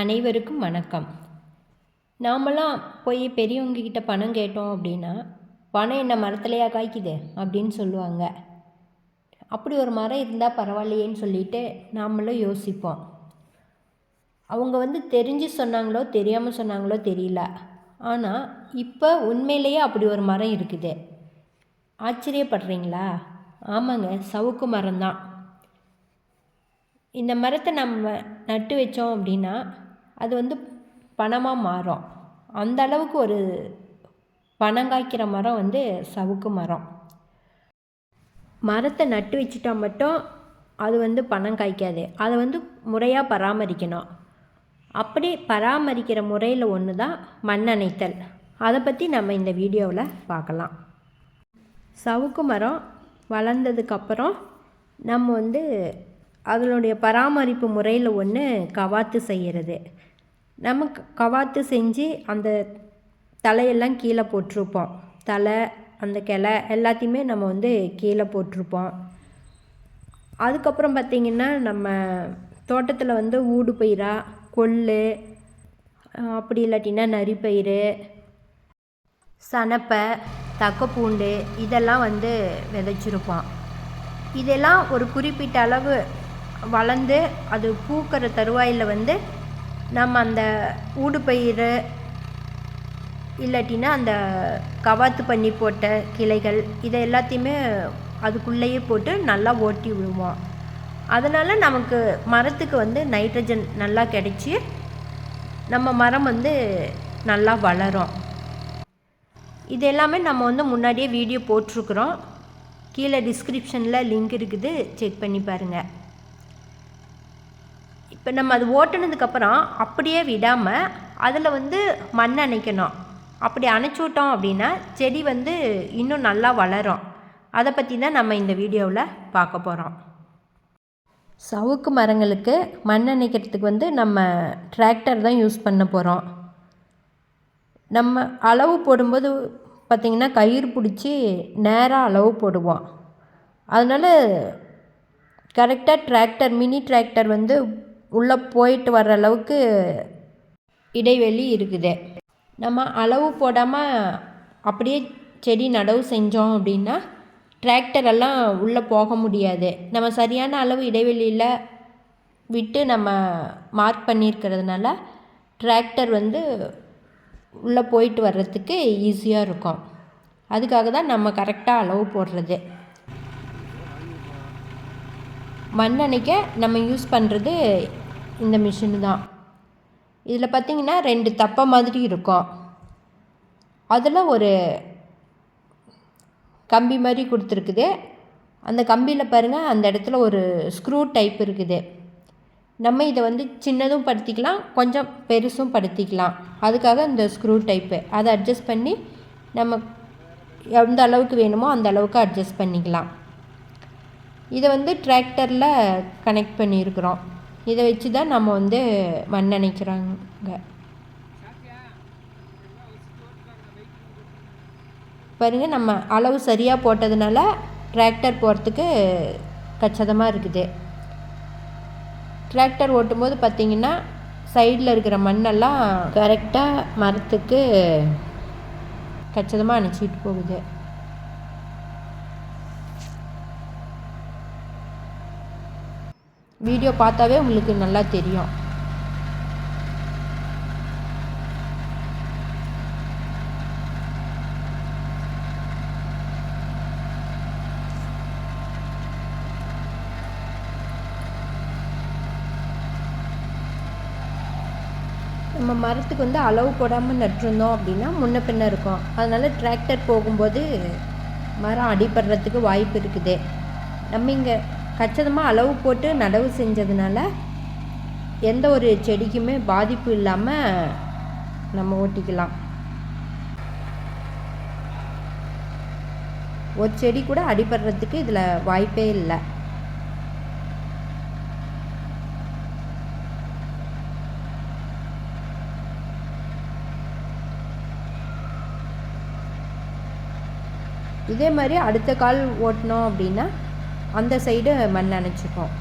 அனைவருக்கும் வணக்கம். நாமெல்லாம் போய் பெரியவங்க கிட்ட பணம் கேட்டோம் அப்படின்னா பணம் என்ன மரத்துலையா காய்க்குது? அப்படின்னு சொல்லுவாங்க. அப்படி ஒரு மரம் இருந்தால் பரவாயில்லையேன்னு சொல்லிட்டு நாமளும் யோசிப்போம். அவங்க வந்து தெரிஞ்சு சொன்னாங்களோ தெரியாமல் சொன்னாங்களோ தெரியல. ஆனால் இப்போ உண்மையிலேயே அப்படி ஒரு மரம் இருக்குது. ஆச்சரியப்படுறீங்களா? ஆமாங்க சவுக்கு மரம்தான். இந்த மரத்தை நம்ம நட்டு வச்சோம் அப்படின்னா அது வந்து பணமாக மாறும். அந்த அளவுக்கு ஒரு பணம் காய்க்கிற மரம் வந்து சவுக்கு மரம். மரத்தை நட்டு வச்சுட்டா மட்டும் அது வந்து பணம் காய்க்காது. அதை வந்து முறையாக பராமரிக்கணும். அப்படி பராமரிக்கிற முறையில் ஒன்று தான் மண் அணைத்தல் அதை பற்றி நம்ம இந்த வீடியோவில் பார்க்கலாம். சவுக்கு மரம் வளர்ந்ததுக்கப்புறம் நம்ம வந்து அதனுடைய பராமரிப்பு முறையில் ஒன்று கவாத்து செய்கிறது நம்ம கவாத்து செஞ்சு அந்த தலையெல்லாம் கீழே போட்டிருப்போம். தலை அந்த கிளை எல்லாத்தையுமே நம்ம வந்து கீழே போட்டிருப்போம். அதுக்கப்புறம் பார்த்திங்கன்னா நம்ம தோட்டத்தில் வந்து ஊடு பயிரா கொள்ளு அப்படி இல்லாட்டினா நரிப்பயிறு சனப்பை தக்கப்பூண்டு இதெல்லாம் வந்து விதைச்சிருப்போம். இதெல்லாம் ஒரு குறிப்பிட்ட அளவு வளர்ந்து அது பூக்கிற தருவாயில் வந்து நம்ம அந்த ஊடுபயிறு இல்லாட்டினா அந்த கவாத்து பண்ணி போட்ட கிளைகள் இதை எல்லாத்தையுமே அதுக்குள்ளேயே போட்டு நல்லா ஓட்டி விடுவோம். அதனால் நமக்கு மரத்துக்கு வந்து நைட்ரஜன் நல்லா கிடைச்சி நம்ம மரம் வந்து நல்லா வளரும். இது எல்லாமே நம்ம வந்து முன்னாடியே வீடியோ போட்டிருக்குறோம். கீழே டிஸ்கிரிப்ஷனில் லிங்க் இருக்குது. செக் பண்ணி பாருங்கள் இப்போ நம்ம அது ஓட்டுனதுக்கப்புறம் அப்படியே விடாமல் அதில் வந்து மண் அணைக்கணும். அப்படி அணைச்சி விட்டோம் அப்படின்னா செடி வந்து இன்னும் நல்லா வளரும். அதை பற்றி தான் நம்ம இந்த வீடியோவில் பார்க்க போகிறோம் சவுக்கு மரங்களுக்கு மண் அணைக்கிறதுக்கு வந்து நம்ம டிராக்டர் தான் யூஸ் பண்ண போகிறோம் நம்ம அளவு போடும்போது பார்த்திங்கன்னா கயிறு பிடிச்சி நேராக அளவு போடுவோம். அதனால் கரெக்டாக டிராக்டர் மினி டிராக்டர் வந்து உள்ளே போயிட்டு வர்ற அளவுக்கு இடைவெளி இருக்குது. நம்ம அளவு போடாமல் அப்படியே செடி நடவு செஞ்சோம் அப்படின்னா டிராக்டர் எல்லாம் உள்ளே போக முடியாது. நம்ம சரியான அளவு இடைவெளியில் விட்டு நம்ம மார்க் பண்ணியிருக்கிறதுனால டிராக்டர் வந்து உள்ளே போயிட்டு வர்றதுக்கு ஈஸியாக இருக்கும். அதுக்காக தான் நம்ம கரெக்டாக அளவு போடுறது. மண் நம்ம யூஸ் பண்ணுறது இந்த மிஷினு தான். இதில் பார்த்திங்கன்னா ரெண்டு தப்பை மாதிரி இருக்கும். அதில் ஒரு கம்பி மாதிரி கொடுத்துருக்குது. அந்த கம்பியில் பாருங்கள் அந்த இடத்துல ஒரு ஸ்க்ரூ டைப் இருக்குது. நம்ம இதை வந்து சின்னதும் படுத்திக்கலாம் கொஞ்சம் பெருசும் படுத்திக்கலாம். அதுக்காக இந்த ஸ்க்ரூ டைப்பு அதை அட்ஜஸ்ட் பண்ணி நம்ம எந்த அளவுக்கு வேணுமோ அந்த அளவுக்கு அட்ஜஸ்ட் பண்ணிக்கலாம். இதை வந்து டிராக்டரில் கனெக்ட் பண்ணியிருக்கிறோம். இதை வச்சு தான் நம்ம வந்து மண் அணைக்கிறாங்க. பாருங்கள் நம்ம அளவு சரியாக போட்டதுனால டிராக்டர் போகிறதுக்கு கச்சிதமாக இருக்குது. டிராக்டர் ஓட்டும்போது பார்த்திங்கன்னா சைடில் இருக்கிற மண்ணெல்லாம் கரெக்டாக மரத்துக்கு கச்சிதமாக அணைச்சிட்டு போகுது. வீடியோ பார்த்தாவே உங்களுக்கு நல்லா தெரியும். நம்ம மரத்துக்கு வந்து அளவு போடாமல் நட்டிருந்தோம் அப்படின்னா முன்ன பின்ன இருக்கும். அதனால் டிராக்டர் போகும்போது மரம் அடிபடுறதுக்கு வாய்ப்பு இருக்குது. நம்ம இங்கே கச்சிதமாக அளவு போட்டு நடவு செஞ்சதுனால எந்த ஒரு செடிக்குமே பாதிப்பு இல்லாமல் நம்ம ஓட்டிக்கலாம். ஒரு செடி கூட அடிபடுறதுக்கு இதில் வாய்ப்பே இல்லை. இதே மாதிரி அடுத்த கால் ஓட்டினோம் அப்படின்னா அந்த சைடு மண் அணைச்சிக்கும்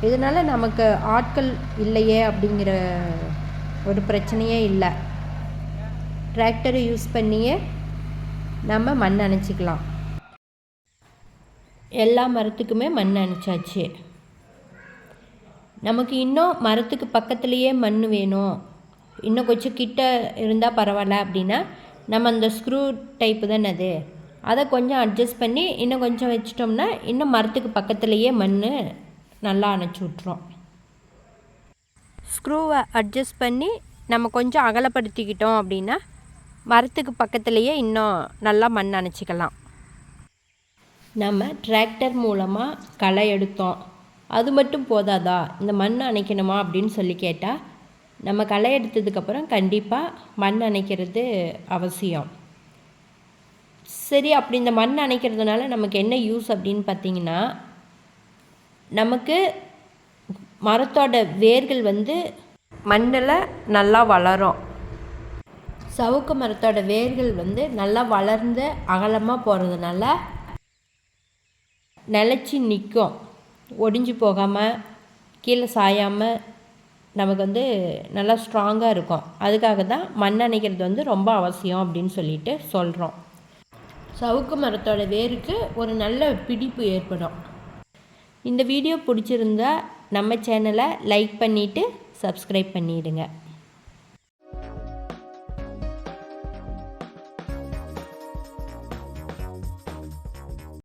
இதனால் நமக்கு ஆட்கள் இல்லையே அப்படிங்கிற ஒரு பிரச்சனையே இல்லை. டிராக்டரை யூஸ் பண்ணியே நம்ம மண் அணைச்சிக்கலாம். எல்லா மரத்துக்குமே மண் அணைச்சாச்சு. நமக்கு இன்னும் மரத்துக்கு பக்கத்துலேயே மண் வேணும். இன்னும் கொஞ்சம் கிட்ட இருந்தால் பரவாயில்ல அப்படின்னா நம்ம அந்த ஸ்க்ரூ டைப்பு தானே அது? அதை கொஞ்சம் அட்ஜஸ்ட் பண்ணி இன்னும் கொஞ்சம் வச்சிட்டோம்னா இன்னும் மரத்துக்கு பக்கத்துலேயே மண் நல்லா அணைச்சி விட்ரும் ஸ்க்ரூவை அட்ஜஸ்ட் பண்ணி நம்ம கொஞ்சம் அகலப்படுத்திக்கிட்டோம் அப்படின்னா மரத்துக்கு பக்கத்துலேயே இன்னும் நல்லா மண் அணைச்சிக்கலாம். நம்ம டிராக்டர் மூலமாக களை எடுத்தோம். அது மட்டும் போதாதா? இந்த மண் அணைக்கணுமா அப்படின்னு சொல்லி கேட்டால் நம்ம களை எடுத்ததுக்கப்புறம் கண்டிப்பாக மண் அணைக்கிறது அவசியம். சரி அப்படி இந்த மண் அணைக்கிறதுனால நமக்கு என்ன யூஸ் அப்படின்னு பார்த்தீங்கன்னா நமக்கு மரத்தோட வேர்கள் வந்து மண்ணில் நல்லா வளரும். சவுக்கு மரத்தோட வேர்கள் வந்து நல்லா வளர்ந்து அகலமாக போகிறதுனால நிலச்சி நிற்கும் ஒடிஞ்சு போகாமல் கீழே சாயாமல் நமக்கு வந்து நல்லா ஸ்ட்ராங்காக இருக்கும். அதுக்காக தான் மண் அணைக்கிறது வந்து ரொம்ப அவசியம் அப்படின்னு சொல்லிட்டு சொல்கிறோம் சவுக்கு மரத்தோட வேருக்கு ஒரு நல்ல பிடிப்பு ஏற்படும். இந்த வீடியோ பிடிச்சிருந்தா நம்ம சேனலை லைக் பண்ணிவிட்டு சப்ஸ்கிரைப் பண்ணிவிடுங்க